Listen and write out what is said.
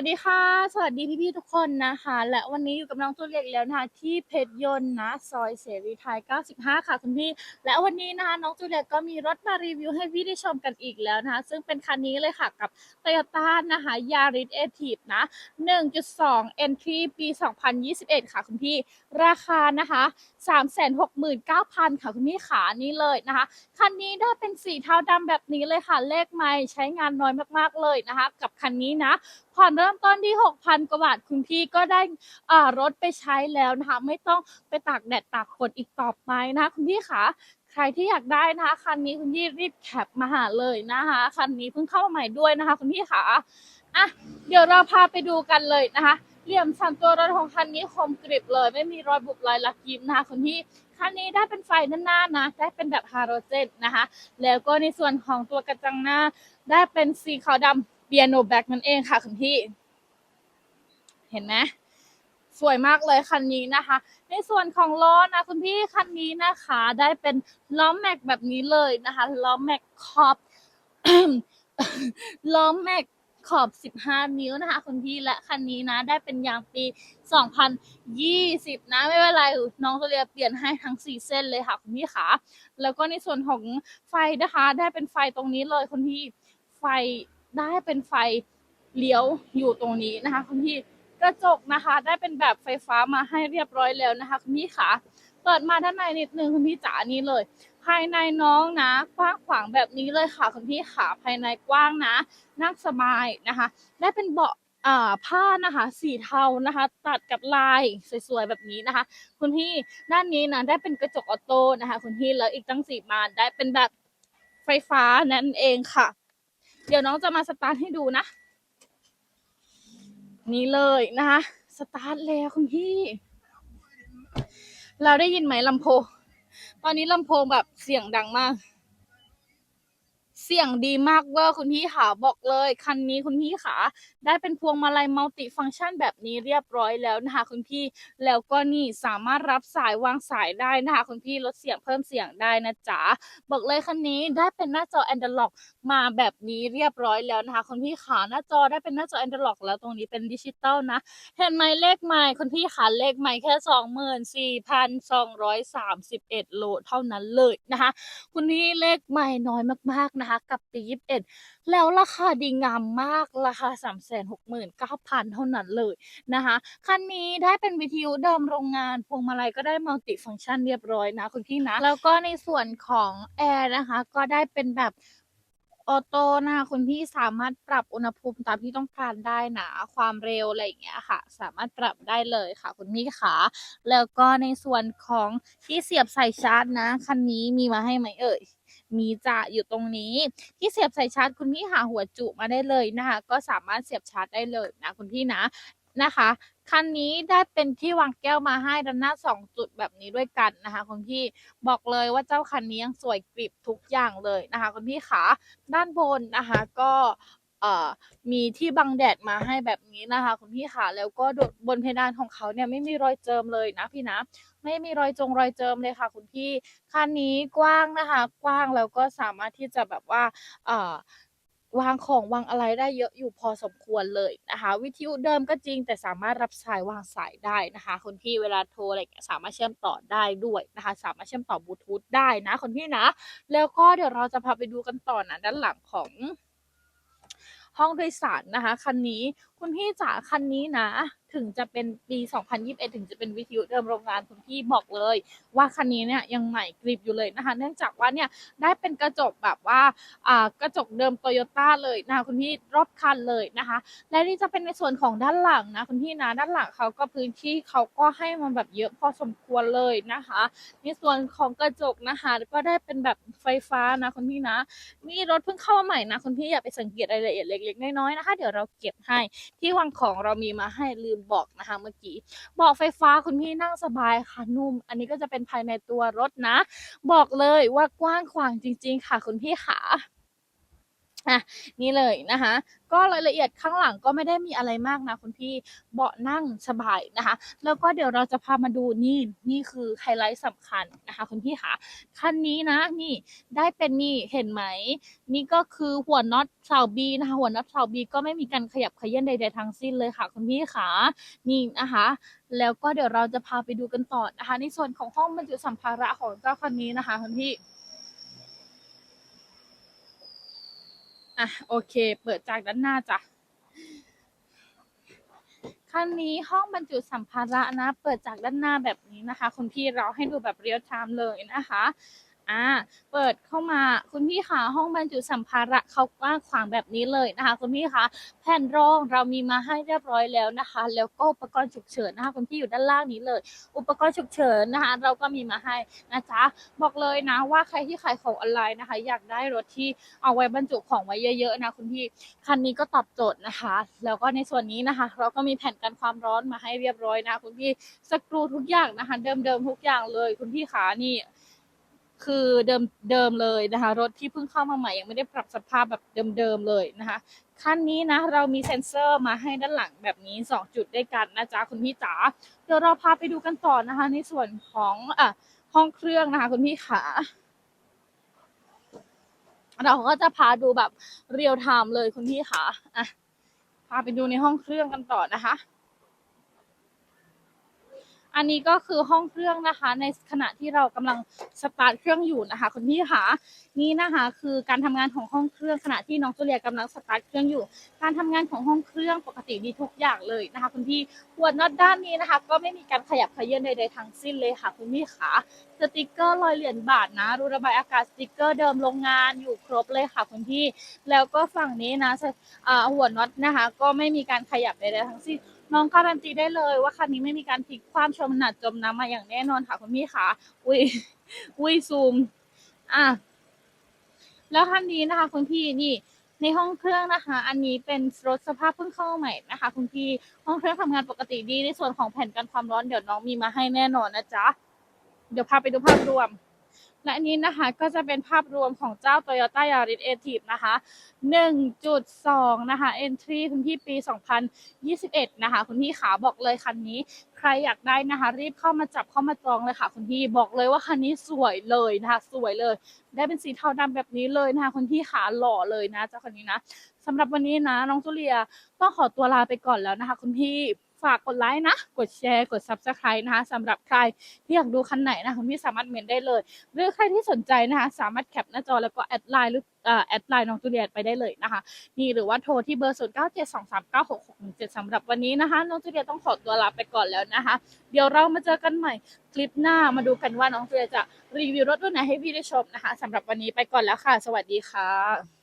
วัสดีค่ะ สวัสดีพี่ๆทุกคนนะคะ และวันนี้อยู่กับน้องตัวเล็กแล้วนะคะที่เพชรยนต์นะซอยเสรีไทย 95 ค่ะคุณพี่ และวันนี้นะคะน้องตัวเล็กก็มีรถมารีวิวให้พี่ได้ชมกันอีกแล้วนะคะ ซึ่งเป็นคันนี้เลยค่ะกับ Toyota นะคะ Yaris a t i v นะ 1.2 Entry ปี 2021 ค่ะคุณพี่ ราคานะคะ 369,000 ค่ะคุณพี่ขานี่เลยนะคะ คันนี้ได้เป็นสีเทาดำแบบนี้เลยค่ะเลขไม่ใช้งานน้อยมากๆเลยนะคะ กับคันนี้นะ ผ่อนเริ่มต้นที่ 6,000 กว่าบาทคุณพี่ก็ได้อ่ารถไปใช้แล้วนะคะไม่ต้องไปตากแดดตากฝนอีกต่อไปนะคุณพี่คะใครที่อยากได้นะคะคันนี้คุณพี่รีบแคปมาหาเลยนะคะคันนี้เพิ่งเข้ามาใหม่ด้วยนะคะ คุณพี่คะอะเดี๋ยวเราพาไปดูกันเลยนะคะเหลี่ยมสันตัวรถของคันนี้คมกริบเลย ไม่มีรอยบุบรอยลักยิ้มนะคะคุณพี่คันนี้ได้เป็นไฟหน้าๆนะ ได้เป็นแบบฮาโลเจนนะคะ แล้วก็ในส่วนของตัวกระจังหน้าได้เป็นสีขาวดำ เปียโนแบ็กนั่นเองค่ะคุณพี่ เห็นไหมสวยมากเลยคันนี้นะคะ ในส่วนของล้อนะคุณพี่คันนี้นะคะ ได้เป็นล้อแม็กแบบนี้เลยนะคะล้อแม็กขอบล้อแม็กขอบ 15 นิ้วนะคะคุณพี่และคันนี้นะ ได้เป็นยางปี 2020 นะ ไม่เป็นไรน้องตัวเรียเปลี่ยนให้ทั้ง 4 เส้นเลยค่ะคุณพี่ขาแล้วก็ในส่วนของไฟนะคะ ได้เป็นไฟตรงนี้เลยคุณพี่ไฟ ได้เป็นไฟเลี้ยวอยู่ตรงนี้นะคะคุณพี่กระจกนะคะ ได้เป็นแบบไฟฟ้ามาให้เรียบร้อยแล้วนะคะคุณพี่ขาเปิดมาด้านในนิดนึงคุณพี่จ๋านี่เลย ภายในน้องนะกว้างขวางแบบนี้เลยค่ะคุณพี่ขาภายในกว้างนะ นั่งสบายนะคะ ได้เป็นเบาะอ่าผ้านะคะ สีเทานะคะ ตัดกับลายสวยๆแบบนี้นะคะ คุณพี่ด้านนี้นะได้เป็นกระจกออโต้นะคะ คุณพี่แล้วอีกตั้งสี่บานได้เป็นแบบไฟฟ้านั่นเองค่ะ เดี๋ยวน้องจะมาสตาร์ทให้ดูนะ นี่เลยนะคะสตาร์ทแล้วคุณพี่ เราได้ยินไหมลำโพง ตอนนี้ลำโพงแบบเสียงดังมาก เสียงดีมากเวอร์คุณพี่ขาบอกเลย คันนี้คุณพี่ขาได้เป็นพวงมาลัยมัลติฟังก์ชันแบบนี้เรียบร้อยแล้วนะคะคุณพี่แล้วก็นี่สามารถรับสายวางสายได้นะคะคุณพี่ลดเสียงเพิ่มเสียงได้นะจ๊ะบอกเลยคันนี้ได้เป็นหน้าจอ Android มาแบบนี้เรียบร้อยแล้วนะคะคุณพี่ขาหน้าจอได้เป็นหน้าจอ Android แล้วตรงนี้เป็นดิจิตอลนะเห็นไหมเลขไมค์คุณพี่ขาเลขไมค์แค่สองหมื่นสี่พันสองร้อยสามสิบเอ็ดโลเท่านั้นเลยนะคะคุณพี่เลขไมค์น้อยมากๆนะคะกับปียี่สิบเอ็ดแล้วราคาดีงามมากราคาสามแสนหกหมื่นเก้าพันเท่านั้นเลยนะคะ คันนี้ได้เป็นวิทยุเดิมโรงงาน พวงมาลัยก็ได้มัลติฟังก์ชันเรียบร้อยนะคุณพี่นะ แล้วก็ในส่วนของแอร์นะคะ ก็ได้เป็นแบบออโต้นะคะคุณพี่สามารถปรับอุณหภูมิตามที่ต้องการได้นะความเร็วอะไรอย่างเงี้ยค่ะ สามารถปรับได้เลยค่ะ คุณพี่ขาแล้วก็ในส่วนของที่เสียบใส่ชาร์จนะคันนี้มีมาให้ไหมเอ่ย มีจะอยู่ตรงนี้ ที่เสียบใส่ชาร์จคุณพี่หาหัวจุมาได้เลยนะคะ ก็สามารถเสียบชาร์จได้เลยนะคุณพี่นะนะคะคันนี้ได้เป็นที่วางแก้วมาให้ด้านหน้าสองจุดแบบนี้ด้วยกันนะคะคุณพี่บอกเลยว่าเจ้าคันนี้ยังสวยกริบทุกอย่างเลยนะคะคุณพี่ขาด้านบนนะคะก็เอ่อมีที่บังแดดมาให้แบบนี้นะคะ คุณพี่ขาแล้วก็บนเพดานของเขาเนี่ยไม่มีรอยเจิมเลยนะพี่นะ ไม่มีรอยจงรอยเจิมเลยค่ะ คุณพี่คันนี้กว้างนะคะ กว้างแล้วก็สามารถที่จะแบบว่าเอ่อวางของวางอะไรได้เยอะอยู่พอสมควรเลยนะคะ วิทยุเดิมก็จริง แต่สามารถรับสายวางสายได้นะคะคุณพี่เวลาโทรอะไรสามารถเชื่อมต่อได้ด้วยนะคะ สามารถเชื่อมต่อบลูทูธได้นะคุณพี่นะ แล้วก็เดี๋ยวเราจะพาไปดูกันต่อนะด้านหลังของห้องโดยสารนะคะคันนี้ คุณพี่จ๋าคันนี้นะ ถึงจะเป็นปี 2021 ถึงจะเป็นวิทยุเดิมโรงงานคุณพี่บอกเลย ว่าคันนี้เนี่ยยังใหม่กริบอยู่เลยนะคะ เนื่องจากว่าเนี่ยได้เป็นกระจกแบบว่าอ่ากระจกเดิมโตโยต้าเลยนะคะคุณพี่รอบคันเลยนะคะ และนี่จะเป็นในส่วนของด้านหลังนะคุณพี่นะด้านหลังเขาก็พื้นที่เขาก็ให้มาแบบเยอะพอสมควรเลยนะคะ ในส่วนของกระจกนะคะก็ได้เป็นแบบไฟฟ้านะคุณพี่นะนี่รถเพิ่งเข้ามาใหม่นะคุณพี่อย่าไปสังเกตรายละเอียดเล็กๆน้อยๆนะคะ เดี๋ยวเราเก็บให้ที่วางของเรามีมาให้ลืมบอกนะคะเมื่อกี้เบาะไฟฟ้าคุณพี่นั่งสบายค่ะนุ่ม อันนี้ก็จะเป็นภายในตัวรถนะ บอกเลยว่ากว้างขวางจริง ๆ ค่ะคุณพี่ขา อะนี่เลยนะคะ ก็รายละเอียดข้างหลังก็ไม่ได้มีอะไรมากนะคุณพี่เบาะนั่งสบายนะคะ แล้วก็เดี๋ยวเราจะพามาดูนี่นี่คือไฮไลท์สำคัญนะคะ คุณพี่คะคันนี้นะนี่ได้เป็นนี่เห็นไหม นี่ก็คือหัวน็อตเสาบีนะคะ หัวน็อตเสาบีก็ไม่มีการขยับขยื่นใด ๆทั้งสิ้นเลยค่ะ คุณพี่ขานี่นะคะ แล้วก็เดี๋ยวเราจะพาไปดูกันต่อนะคะ ในส่วนของห้องบรรจุสัมภาระของเจ้าคันนี้นะคะ คุณพี่ อะโอเค เปิดจากด้านหน้าจ้ะคันนี้ห้องบรรจุสัมภาระนะ เปิดจากด้านหน้าแบบนี้นะคะ คุณพี่เราให้ดูแบบเรียลไทม์เลยนะคะ อ่าเปิดเข้ามาคุณพี่คะห้องบรรจุสัมภาระเขากว้างขวางแบบนี้เลยนะคะ คุณพี่คะแผ่นรองเรามีมาให้เรียบร้อยแล้วนะคะ แล้วก็อุปกรณ์ฉุกเฉินนะคะคุณพี่อยู่ด้านล่างนี้เลย อุปกรณ์ฉุกเฉินนะคะ เราก็มีมาให้นะจ๊ะบอกเลยนะว่าใครที่ขายของออนไลน์นะคะ อยากได้รถที่เอาไว้บรรจุของไว้เยอะๆนะคุณพี่คันนี้ก็ตอบโจทย์นะคะ แล้วก็ในส่วนนี้นะคะ เราก็มีแผ่นกันความร้อนมาให้เรียบร้อยนะคุณพี่สกรูทุกอย่างนะคะ เดิมๆทุกอย่างเลย คุณพี่ขานี่ คือเดิมเดิมเลยนะคะ รถที่เพิ่งเข้ามาใหม่ยังไม่ได้ปรับสภาพแบบเดิมๆเลยนะคะคันนี้นะเรามีเซ็นเซอร์มาให้ด้านหลังแบบนี้ 2 จุดด้วยกันนะจ๊ะคุณพี่จ๋าเดี๋ยวเราพาไปดูกันต่อนะคะ ในส่วนของอะห้องเครื่องนะคะคุณพี่ขาเราก็จะพาดูแบบเรียลไทม์เลยคุณพี่คะอะพาไปดูในห้องเครื่องกันต่อนะคะ อันนี้ก็คือห้องเครื่องนะคะ ในขณะที่เรากำลังสตาร์ทเครื่องอยู่นะคะคุณพี่คะนี่นะคะคือการทำงานของห้องเครื่องขณะที่น้องจูเลียกำลังสตาร์ทเครื่องอยู่ การทำงานของห้องเครื่องปกติดีทุกอย่างเลยนะคะคุณพี่หัวน็อตด้านนี้นะคะ ก็ไม่มีการขยับขยื่นใดๆทั้งสิ้นเลยค่ะคุณพี่คะ สติกเกอร์รอยเหรียญบาทนะรูระบายอากาศสติกเกอร์เดิมโรงงานอยู่ครบเลยค่ะคุณพี่ แล้วก็ฝั่งนี้นะอ่าหัวน็อตนะคะ ก็ไม่มีการขยับใดๆทั้งสิ้นน้องการันตีได้เลยว่าคันนี้ไม่มีการพลิกความชมหนัดจมน้ำมาอย่างแน่นอนค่ะคุณพี่คะอุ้ยอุ้ยซูม อะแล้วคันนี้นะคะ คุณพี่นี่ในห้องเครื่องนะคะ อันนี้เป็นรถสภาพเพิ่งเข้าใหม่นะคะ คุณพี่ห้องเครื่องทำงานปกติดีในส่วนของแผ่นกันความร้อนเดี๋ยวน้องมีมาให้แน่นอนนะจ๊ะ เดี๋ยวพาไปดูภาพรวม และนนี้นะคะก็จะเป็นภาพรวมของเจ้า Toyota Yaris a t i v นะคะ 1.2 นะคะ Entry คุณพี่ปี 2021 นะคะ คุณพี่ขาบอกเลยคันนี้ ใครอยากได้นะคะ รีบเข้ามาจับเข้ามาจองเลยค่ะคุณพี่บอกเลยว่าคันนี้สวยเลยนะคะ สวยเลย ได้เป็นสีเทาดำแบบนี้เลยนะคะคุณพี่ขาหล่อเลยนะเจ้าคันนี้นะสำหรับวันนี้นะน้องจุเลียต้องขอตัวลาไปก่อนแล้วนะคะ คุณพี่ ฝากกดไลค์นะ กดแชร์ กด Subscribe นะคะสำหรับใครที่อยากดูคันไหนนะคุณพี่สามารถเมนได้เลย หรือใครที่สนใจนะคะสามารถแคปหน้าจอแล้วก็แอดไลน์หรือแอดไลน์น้องจูเลียตไปได้เลยนะคะนี่หรือว่าโทรที่เบอร์ 0 9 7 2 3 9 6 6 1 7สำหรับวันนี้นะคะน้องจูเลียตต้องขอตัวลาไปก่อนแล้วนะคะ เดี๋ยวเรามาเจอกันใหม่คลิปหน้ามาดูกันว่าน้องจูเลียจะรีวิวรถรุ่นไหนให้พี่ได้ชมนะคะสำหรับวันนี้ไปก่อนแล้วค่ะ สวัสดีค่ะ